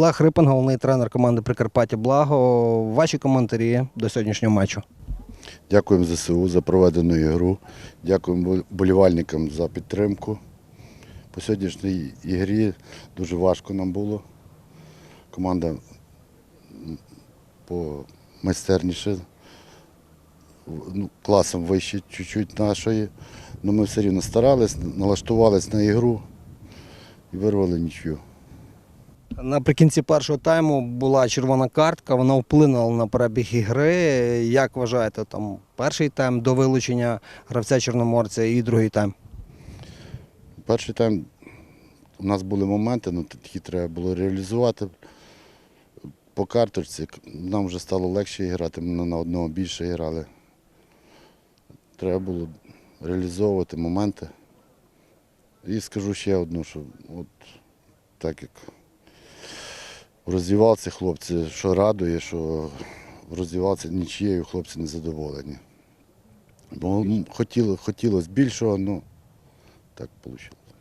Олег Рипин, головний тренер команди Прикарпаття Благо. Ваші коментарі до сьогоднішнього матчу. Дякуємо ЗСУ за проведену ігру. Дякуємо болівальникам за підтримку. По сьогоднішній ігрі дуже важко нам було. Команда майстерніше, ну, класом вище чуть-чуть нашої. Але ми все рівно старались, налаштувались на ігру і вирвали нічию. Наприкінці першого тайму була червона картка, вона вплинула на перебіг ігри. Як вважаєте, там перший тайм до вилучення гравця Чорноморця і другий тайм? Перший тайм у нас були моменти, ну які треба було реалізувати. По карточці нам вже стало легше грати, ми на одного більше грали. Треба було реалізовувати моменти. І скажу ще одну, що от так як в роздівалці хлопці, що радує, що в роздівалці нічією хлопці не задоволені. Бо хотіло, хотілося більшого, але так вийшло.